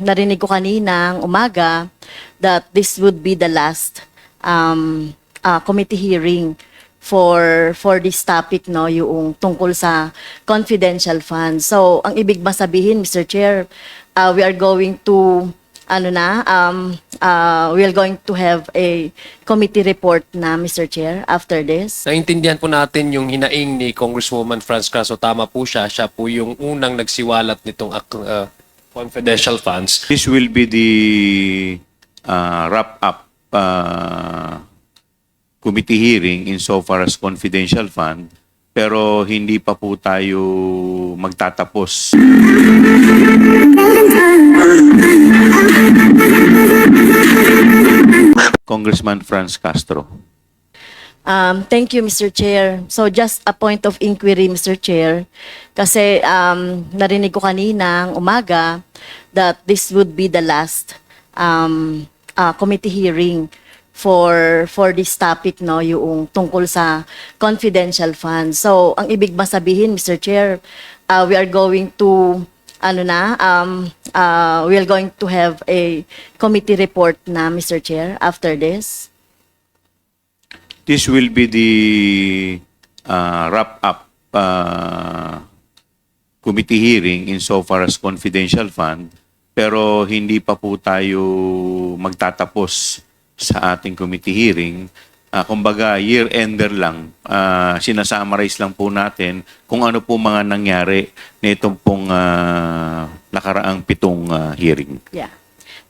narinig ko kaninang umaga that this would be the last um, uh, committee hearing for for this topic no yung tungkol sa confidential funds. So ang ibig ba sabihin Mr. Chair, uh, we are going to ano na um uh, we are going to have a committee report na Mr. Chair after this. Naintindihan po natin yung hinaing ni Congresswoman Franz Caso. Tama po siya. Siya po yung unang nagsiwalat nitong uh, confidential funds. This will be the uh, wrap-up uh, committee hearing insofar as confidential fund, pero hindi pa po tayo magtatapos. Congressman Franz Castro. Um, thank you, Mr. Chair. So just a point of inquiry, Mr. Chair. Kasi um, narinig ko kaninang umaga that this would be the last um, uh, committee hearing for for this topic no yung tungkol sa confidential funds. So ang ibig ba sabihin Mr. Chair, uh, we are going to ano na um uh, we are going to have a committee report na Mr. Chair after this. This will be the uh, wrap-up uh, committee hearing insofar as confidential fund, pero hindi pa po tayo magtatapos sa ating committee hearing. Ah, kumbaga, year-ender lang. Ah, sinasummarize lang po natin kung ano po mga nangyari nitong pong ah, nakaraang pitong ah, hearing. Yeah.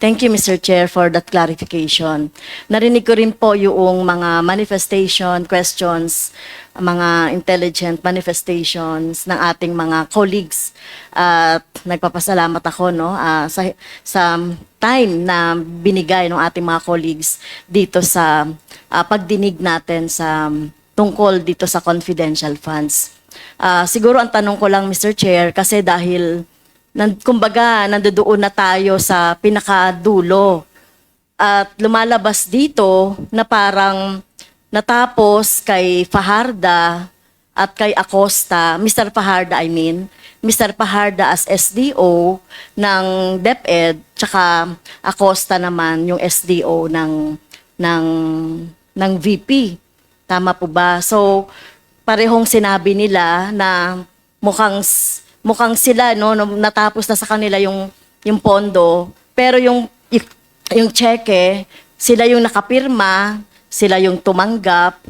Thank you, Mr. Chair, for that clarification. Narinig ko rin po yung mga manifestation, questions, mga intelligent manifestations ng ating mga colleagues. At nagpapasalamat ako no, ah, sa, sa time na binigay ng ating mga colleagues dito sa ah, pagdinig natin sa tungkol dito sa confidential funds. Ah, siguro ang tanong ko lang, Mr. Chair, kasi dahil nan, kumbaga, nandoon na tayo sa pinakadulo. At lumalabas dito na parang natapos kay Fajarda at kay Acosta, Mr. Fajarda I mean, Mr. Fajarda as SDO ng DepEd, tsaka Acosta naman yung SDO ng ng ng VP. Tama po ba? So parehong sinabi nila na mukhang mukhang sila no natapos na sa kanila yung yung pondo pero yung yung cheque sila yung nakapirma sila yung tumanggap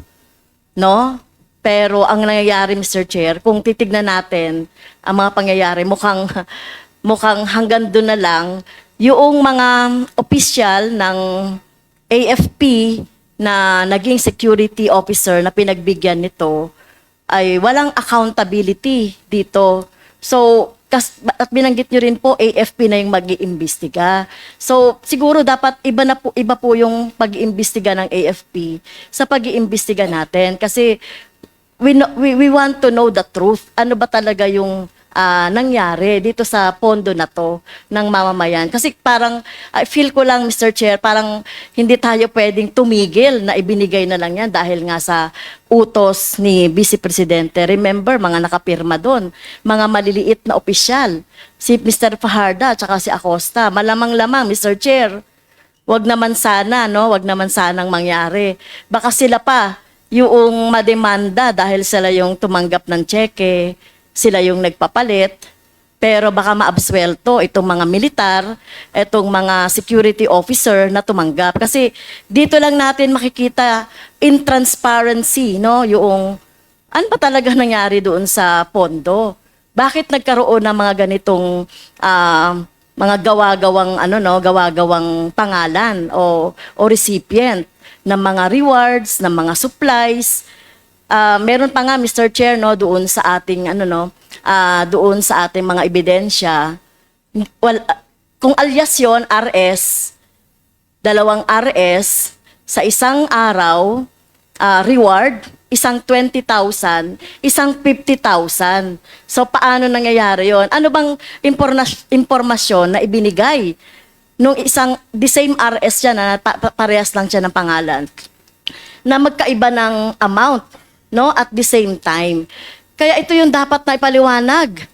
no pero ang nangyayari Mr. Chair kung titignan natin ang mga pangyayari mukhang mukhang hanggang doon na lang yung mga opisyal ng AFP na naging security officer na pinagbigyan nito ay walang accountability dito. So, kas, at binanggit nyo rin po, AFP na yung mag-iimbestiga. So, siguro dapat iba na po, iba po yung pag-iimbestiga ng AFP sa pag-iimbestiga natin. Kasi we, we, we want to know the truth. Ano ba talaga yung ah, nangyari dito sa pondo na to ng mamamayan. Kasi parang, I feel ko lang, Mr. Chair, parang hindi tayo pwedeng tumigil na ibinigay na lang yan dahil nga sa utos ni Vice Presidente. Remember, mga nakapirma doon, mga maliliit na opisyal, si Mr. Fajarda at si Acosta. Malamang-lamang, Mr. Chair, wag naman sana, no? Wag naman sanang mangyari. Baka sila pa yung mademanda dahil sila yung tumanggap ng cheque, sila yung nagpapalit, pero baka maabswelto itong mga militar, itong mga security officer na tumanggap. Kasi dito lang natin makikita in transparency, no? Yung ano ba talaga nangyari doon sa pondo? Bakit nagkaroon ng mga ganitong ah, mga gawa-gawang ano no, gawa-gawang pangalan o o recipient ng mga rewards, ng mga supplies. Ah, meron pa nga Mr. Chair no doon sa ating ano no, ah, doon sa ating mga ebidensya. Well, ah, kung alias yon RS, dalawang RS sa isang araw, ah, reward, isang 20,000, isang 50,000. So paano nangyayari yon? Ano bang impormasyon na ibinigay nung isang the same RS siya na pa- pa- parehas lang siya ng pangalan na magkaiba ng amount no at the same time. Kaya ito yung dapat na ipaliwanag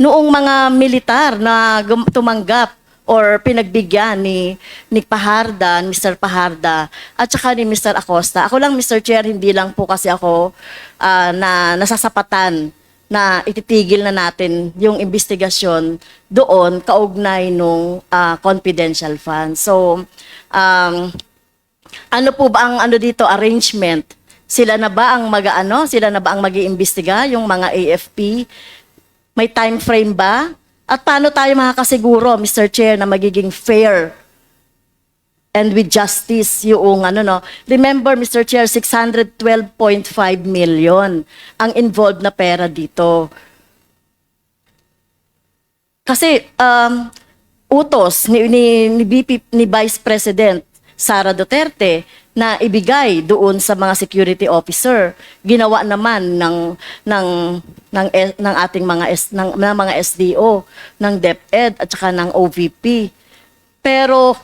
noong mga militar na tumanggap or pinagbigyan ni ni Paharda, Mr. Paharda, at saka ni Mr. Acosta. Ako lang, Mr. Chair, hindi lang po kasi ako ah, na nasasapatan na ititigil na natin yung investigasyon doon kaugnay nung ah, confidential fund. So, um, ano po ba ang ano dito arrangement? Sila na ba ang mag-ano? Sila na ba ang mag-iimbestiga yung mga AFP? May time frame ba? At paano tayo makakasiguro, Mr. Chair, na magiging fair and with justice yung ano no. Remember, Mr. Chair, 612.5 million ang involved na pera dito. Kasi um, utos ni, ni, ni, BP, ni Vice President Sara Duterte na ibigay doon sa mga security officer. Ginawa naman ng ng ng ng ating mga S, ng, ng mga SDO ng DepEd at saka ng OVP pero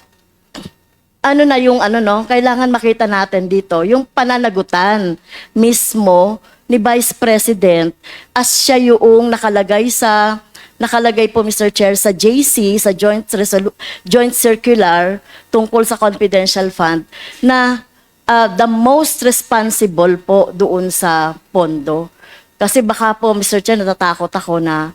ano na yung ano no, kailangan makita natin dito yung pananagutan mismo ni Vice President as siya yung nakalagay sa nakalagay po Mr. Chair sa JC sa Joint Resolu- Joint Circular tungkol sa confidential fund na ah, the most responsible po doon sa pondo. Kasi baka po Mr. Chair natatakot ako na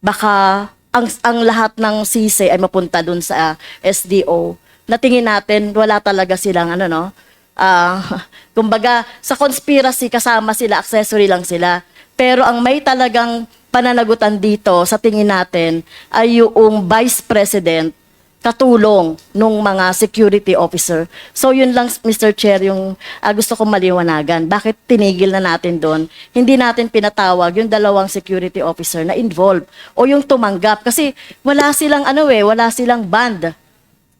baka ang ang lahat ng sisi ay mapunta dun sa ah, SDO. Natingin natin wala talaga silang ano no. Ah, kumbaga sa conspiracy kasama sila, accessory lang sila. Pero ang may talagang pananagutan dito sa tingin natin ay yung Vice President katulong nung mga security officer. So yun lang Mr. Chair yung ah, gusto kong maliwanagan. Bakit tinigil na natin doon? Hindi natin pinatawag yung dalawang security officer na involved o yung tumanggap kasi wala silang ano eh, wala silang band.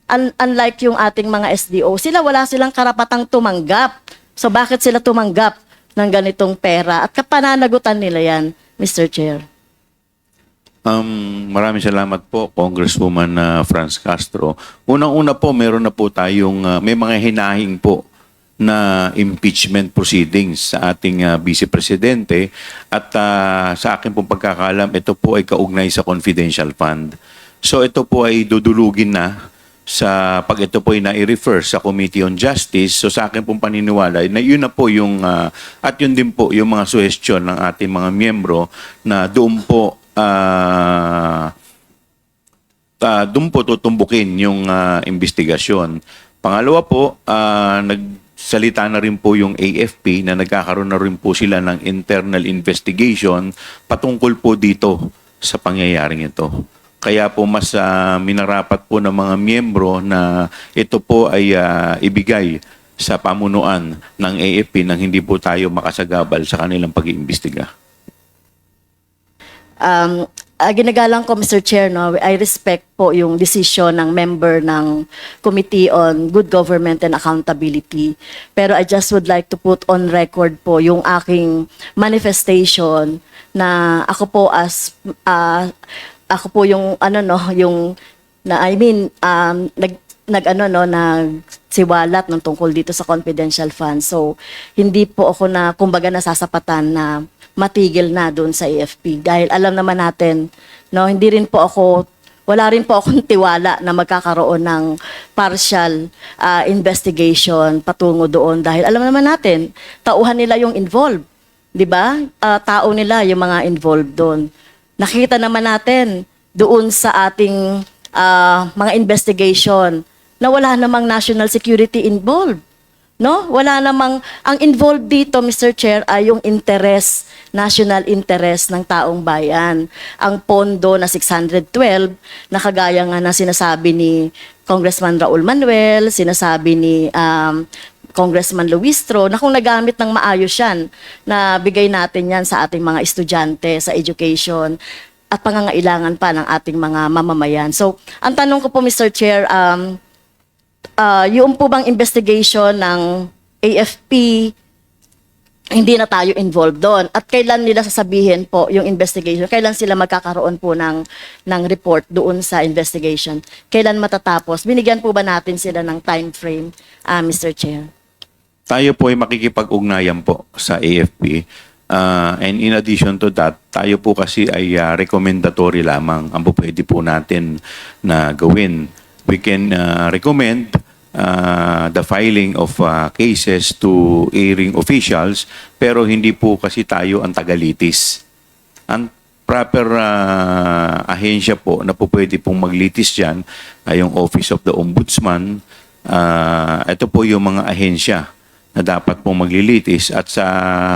Un- unlike yung ating mga SDO, sila wala silang karapatang tumanggap. So bakit sila tumanggap ng ganitong pera? At kapananagutan nila yan, Mr. Chair. Um, maraming salamat po, Congresswoman uh, Franz Castro. Unang-una po, meron na po tayong, uh, may mga hinahing po na impeachment proceedings sa ating uh, Vice Presidente at uh, sa akin pong pagkakalam, ito po ay kaugnay sa confidential fund. So ito po ay dudulugin na sa pag ito po ay na-refer sa Committee on Justice. So sa akin pong paniniwala, na yun na po yung, uh, at yun din po yung mga suhestyon ng ating mga miyembro na doon po ah uh, doon po tutumbukin yung ah, investigasyon. Pangalawa po, ah, nagsalita na rin po yung AFP na nagkakaroon na rin po sila ng internal investigation patungkol po dito sa pangyayaring ito. Kaya po mas ah, minarapat po ng mga miyembro na ito po ay ah, ibigay sa pamunuan ng AFP nang hindi po tayo makasagabal sa kanilang pag-iimbestiga. um, ah, ginagalang ko, Mr. Chair, no, I respect po yung decision ng member ng Committee on Good Government and Accountability. Pero I just would like to put on record po yung aking manifestation na ako po as, ah, ako po yung, ano no, yung, na, I mean, um, nag, nag ano no nagsiwalat ng tungkol dito sa confidential fund. So hindi po ako na kumbaga nasasapatan na matigil na doon sa AFP dahil alam naman natin no hindi rin po ako wala rin po akong tiwala na magkakaroon ng partial ah, investigation patungo doon. Dahil alam naman natin tauhan nila yung involved 'di ba? Ah, tao nila yung mga involved doon nakita naman natin doon sa ating ah, mga investigation na wala namang national security involved. No? Wala namang ang involved dito Mr. Chair ay yung interest, national interest ng taong bayan. Ang pondo na 612 na kagaya nga na sinasabi ni Congressman Raul Manuel, sinasabi ni um, Congressman Luistro na kung nagamit ng maayos yan, na bigay natin yan sa ating mga estudyante sa education at pangangailangan pa ng ating mga mamamayan. So, ang tanong ko po Mr. Chair, um, ah, yung po bang investigation ng AFP, hindi na tayo involved doon. At kailan nila sasabihin po yung investigation? Kailan sila magkakaroon po ng, ng report doon sa investigation? Kailan matatapos? Binigyan po ba natin sila ng time frame, ah, Mr. Chair? tayo po ay makikipag-ugnayan po sa AFP. Ah, and in addition to that, tayo po kasi ay ah, recommendatory lamang ang pwede po natin na gawin. We can ah, recommend ah, the filing of ah, cases to airing officials pero hindi po kasi tayo ang tagalitis. Ang proper ah, ahensya po na po pwede pong maglitis dyan ay yung Office of the Ombudsman. Ah, ito po yung mga ahensya na dapat pong maglilitis at sa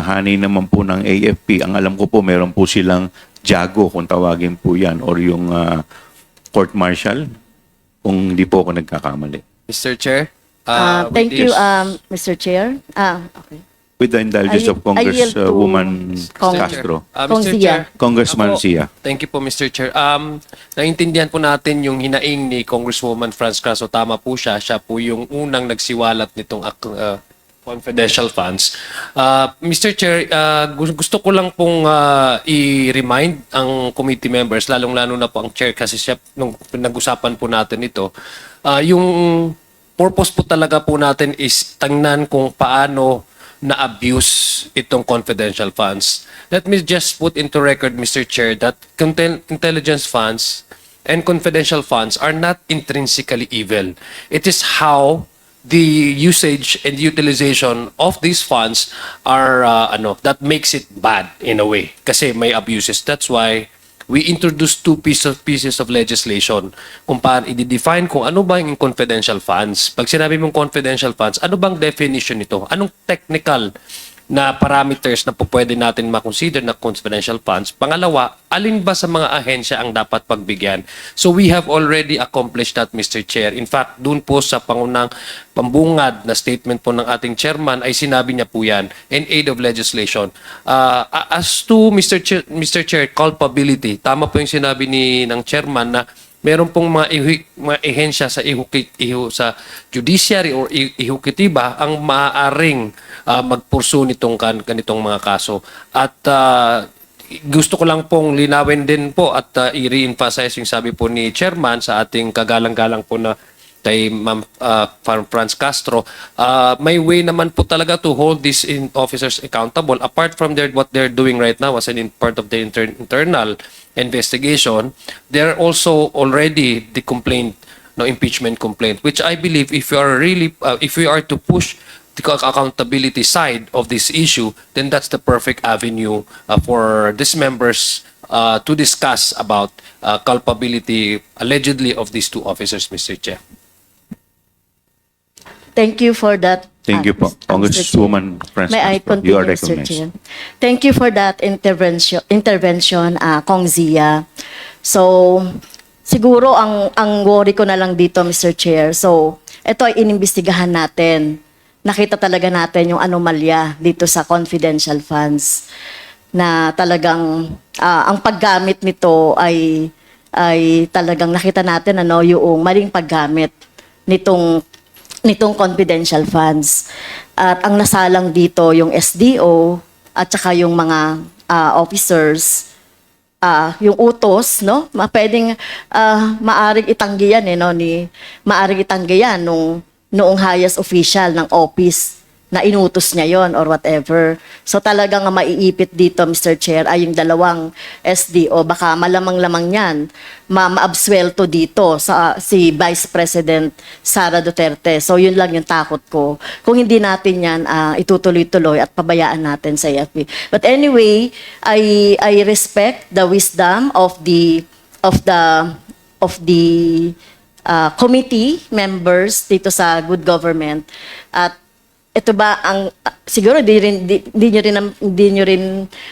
hanay naman po ng AFP, ang alam ko po meron po silang Jago kung tawagin po yan or yung ah, court martial kung hindi po ako nagkakamali. Mr. Chair? Ah, uh, with thank you, this- um, Mr. Chair. Ah, okay. With the indulgence I- of I yield to Congresswoman Cong- Castro. Uh, Kong Mr. Zia. Chair, Congressman ako- Sia. Thank you po, Mr. Chair. Um, naintindihan po natin yung hinaing ni Congresswoman Franz Craso. Tama po siya. Siya po yung unang nagsiwalat nitong uh, confidential funds. Uh, Mr. Chair, uh, gu- gusto ko lang pong uh, i-remind ang committee members, lalong-lalo na po ang chair kasi siya, nung pinag-usapan po natin ito, uh, yung purpose po talaga po natin is tangnan kung paano na-abuse itong confidential funds. Let me just put into record, Mr. Chair, that intelligence funds and confidential funds are not intrinsically evil. It is how the usage and utilization of these funds are uh, ano that makes it bad in a way kasi may abuses that's why we introduced two pieces of, pieces of legislation kung paano i-define kung ano ba yung confidential funds. Pag sinabi mong confidential funds, ano bang definition nito? Anong technical na parameters na po pwede natin makonsider na confidential funds? Pangalawa, alin ba sa mga ahensya ang dapat pagbigyan? So we have already accomplished that, Mr. Chair. In fact, dun po sa pangunang pambungad na statement po ng ating chairman ay sinabi niya po yan in aid of legislation. Uh, as to Mr. Chair, Mr. Chair, culpability, tama po yung sinabi ni ng chairman na meron pong mga, ihi, mga ehensya sa ihukit, ihu, sa judiciary or ihukitiba ang maaaring ah, magpursu nitong kan, ganitong mga kaso. At ah, gusto ko lang pong linawin din po at ah, i-re-emphasize yung sabi po ni chairman sa ating kagalang-galang po na kay Ma'am uh, Franz Castro, uh, may way naman po talaga to hold these in officers accountable. Apart from their, what they're doing right now as an in part of the inter- internal investigation, they're also already the complaint, no impeachment complaint, which I believe if you are really, uh, if we are to push the accountability side of this issue, then that's the perfect avenue uh, for these members uh, to discuss about uh, culpability allegedly of these two officers, Mr. Chair. Thank you for that. Thank you po. Chair. Congresswoman Franz May I Castro, you are continue, Mr. recognized. Chair? Thank you for that intervention, intervention uh, Kong Zia. So, siguro ang, ang worry ko na lang dito, Mr. Chair. So, ito ay inimbestigahan natin. Nakita talaga natin yung anomalya dito sa confidential funds na talagang ah, ang paggamit nito ay ay talagang nakita natin ano yung maling paggamit nitong nitong confidential funds. At ang nasalang dito yung SDO at saka yung mga ah, officers ah yung utos no? Ma pwedeng ah, maaring itanggihan eh no? Ni maaring itanggihan nung noong highest official ng office na inutos niya yon or whatever. So talagang ang maiipit dito, Mr. Chair, ay yung dalawang SDO. Baka malamang-lamang yan, ma maabswelto dito sa si Vice President Sara Duterte. So yun lang yung takot ko. Kung hindi natin yan ah, itutuloy-tuloy at pabayaan natin sa AFP. But anyway, I I respect the wisdom of the of the of the uh, committee members dito sa good government at ito ba ang uh, siguro di rin di, di nyo rin di nyo rin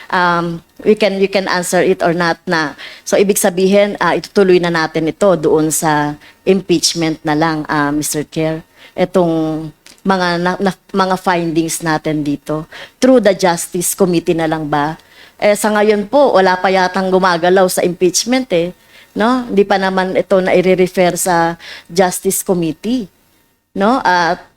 um, we can you can answer it or not na. So ibig sabihin uh, itutuloy na natin ito doon sa impeachment na lang uh, Mr. Chair. Itong mga na, na- mga findings natin dito. Through the Justice Committee na lang ba? Eh sa ngayon po wala pa yatang gumagalaw sa impeachment eh. No? Hindi pa naman ito na i-refer sa Justice Committee. No? At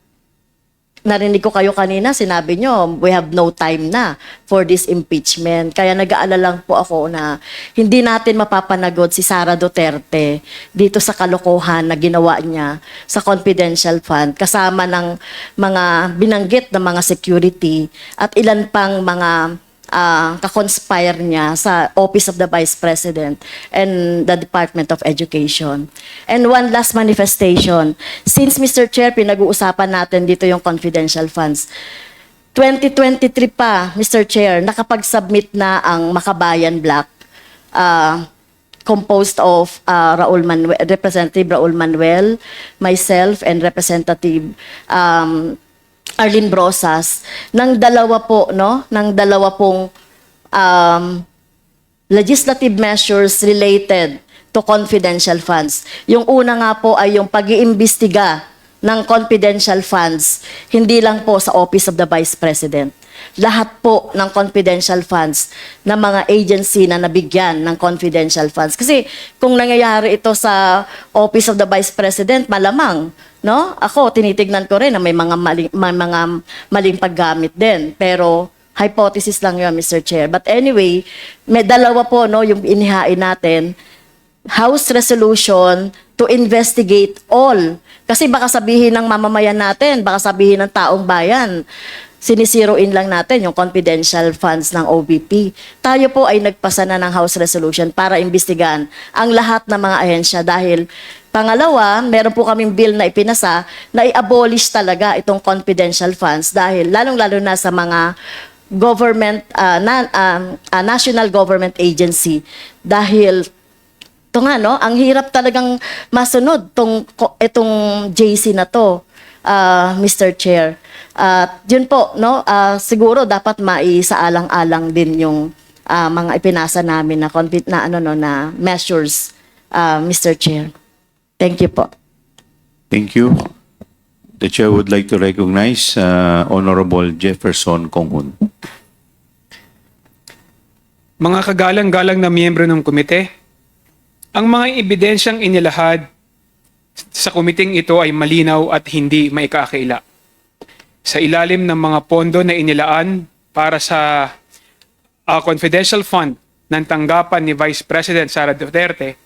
narinig ko kayo kanina, sinabi nyo, we have no time na for this impeachment. Kaya nag-aalala lang po ako na hindi natin mapapanagod si Sara Duterte dito sa kalokohan na ginawa niya sa confidential fund kasama ng mga binanggit na mga security at ilan pang mga ah, kakonspire niya sa Office of the Vice President and the Department of Education. And one last manifestation. Since Mr. Chair, pinag-uusapan natin dito yung confidential funds. 2023 pa, Mr. Chair, nakapag-submit na ang Makabayan Black ah, composed of uh, Raul Manuel, Representative Raul Manuel, myself, and Representative um, Arlene Brosas, ng dalawa po, no? Ng dalawa pong um, legislative measures related to confidential funds. Yung una nga po ay yung pag-iimbestiga ng confidential funds, hindi lang po sa Office of the Vice President. Lahat po ng confidential funds ng mga agency na nabigyan ng confidential funds. Kasi kung nangyayari ito sa Office of the Vice President, malamang, no? Ako, tinitignan ko rin na may mga maling, may mga maling paggamit din. Pero hypothesis lang yun, Mr. Chair. But anyway, may dalawa po, no, yung inihain natin. House resolution to investigate all. Kasi baka sabihin ng mamamayan natin, baka sabihin ng taong bayan, sinisiroin lang natin yung confidential funds ng OBP. Tayo po ay nagpasa na ng House resolution para imbestigahan ang lahat ng mga ahensya dahil pangalawa, meron po kaming bill na ipinasa na i-abolish talaga itong confidential funds dahil lalong-lalo na sa mga government ah, na, um, ah, national government agency dahil ito nga, no? Ang hirap talagang masunod tong, itong JC na to, ah, Mr. Chair. At yun po, no? ah, siguro dapat maisaalang-alang din yung ah, mga ipinasa namin na, convi- na, ano, no, na measures, ah, Mr. Chair. Thank you po. Thank you. The chair would like to recognize uh, Honorable Jefferson Konghun. Mga kagalang-galang na miyembro ng komite, ang mga ebidensyang inilahad sa komiting ito ay malinaw at hindi maikakaila. Sa ilalim ng mga pondo na inilaan para sa uh, confidential fund ng tanggapan ni Vice President Sara Duterte,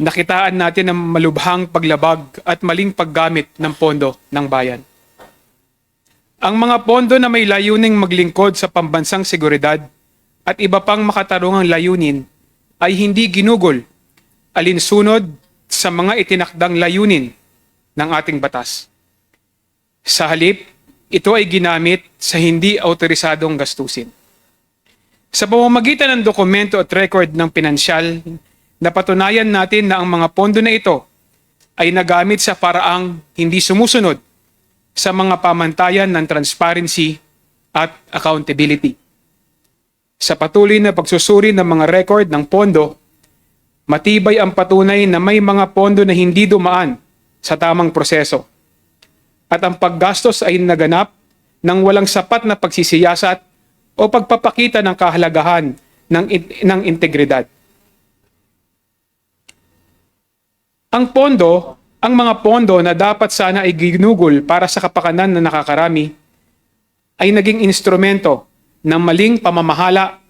nakitaan natin ang malubhang paglabag at maling paggamit ng pondo ng bayan. Ang mga pondo na may layuning maglingkod sa pambansang seguridad at iba pang makatarungang layunin ay hindi ginugol alinsunod sa mga itinakdang layunin ng ating batas. Sa halip, ito ay ginamit sa hindi autorisadong gastusin. Sa pamamagitan ng dokumento at record ng pinansyal, napatunayan natin na ang mga pondo na ito ay nagamit sa paraang hindi sumusunod sa mga pamantayan ng transparency at accountability. Sa patuloy na pagsusuri ng mga record ng pondo, matibay ang patunay na may mga pondo na hindi dumaan sa tamang proseso. At ang paggastos ay naganap ng walang sapat na pagsisiyasat o pagpapakita ng kahalagahan ng, ng integridad. Ang pondo, ang mga pondo na dapat sana ay ginugol para sa kapakanan na nakakarami, ay naging instrumento ng maling pamamahala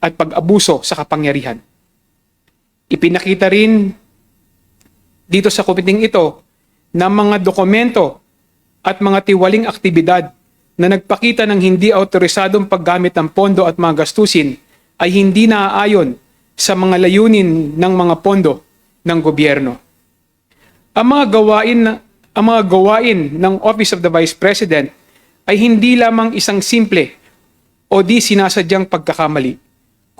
at pag-abuso sa kapangyarihan. Ipinakita rin dito sa kumiting ito na mga dokumento at mga tiwaling aktibidad na nagpakita ng hindi autorisadong paggamit ng pondo at mga gastusin ay hindi naaayon sa mga layunin ng mga pondo ng gobyerno. Ang mga gawain ang mga gawain ng Office of the Vice President ay hindi lamang isang simple o di sinasadyang pagkakamali,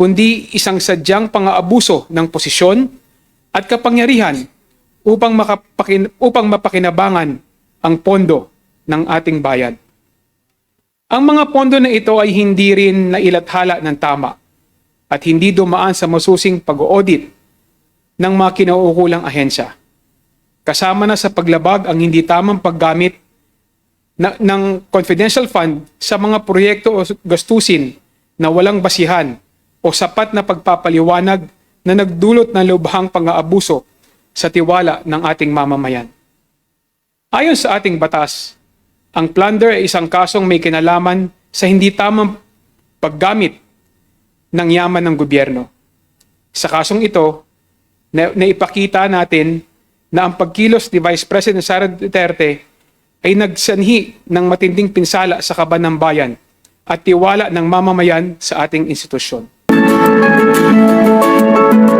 kundi isang sadyang pang-aabuso ng posisyon at kapangyarihan upang, makapakin, upang mapakinabangan ang pondo ng ating bayan. Ang mga pondo na ito ay hindi rin nailathala ng tama at hindi dumaan sa masusing pag-audit ng mga kinauukulang ahensya. Kasama na sa paglabag ang hindi tamang paggamit na, ng confidential fund sa mga proyekto o gastusin na walang basihan o sapat na pagpapaliwanag na nagdulot ng lubhang pang-aabuso sa tiwala ng ating mamamayan. Ayon sa ating batas, ang plunder ay isang kasong may kinalaman sa hindi tamang paggamit ng yaman ng gobyerno. Sa kasong ito, na, naipakita natin na ang pagkilos ni Vice President Sara Duterte ay nagsanhi ng matinding pinsala sa kaban ng bayan at tiwala ng mamamayan sa ating institusyon. Música